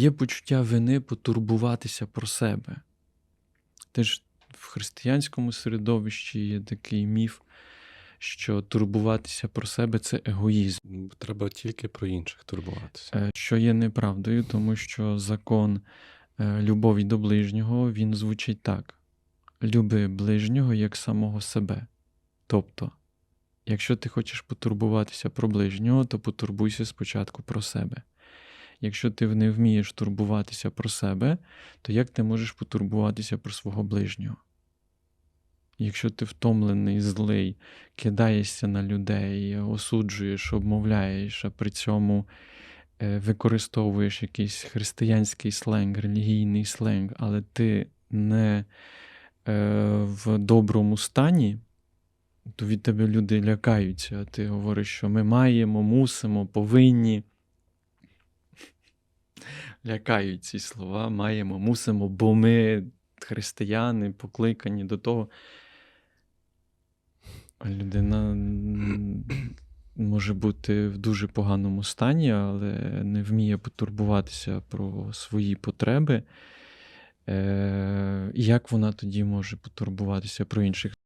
Є почуття вини потурбуватися про себе. Теж в християнському середовищі є такий міф, що турбуватися про себе це егоїзм. Треба тільки про інших турбуватися. Е, що є неправдою, тому що закон е, любові до ближнього він звучить так: люби ближнього як самого себе. Тобто, якщо ти хочеш потурбуватися про ближнього, то потурбуйся спочатку про себе. Якщо ти не вмієш турбуватися про себе, то як ти можеш потурбуватися про свого ближнього? Якщо ти втомлений, злий, кидаєшся на людей, осуджуєш, обмовляєш, а при цьому е, використовуєш якийсь християнський сленг, релігійний сленг, але ти не е, в доброму стані, то від тебе люди лякаються. А ти говориш, що ми маємо, мусимо, повинні. Лякають ці слова, маємо, мусимо, бо ми християни, покликані до того. А людина може бути в дуже поганому стані, але не вміє потурбуватися про свої потреби. Е, Як вона тоді може потурбуватися про інших?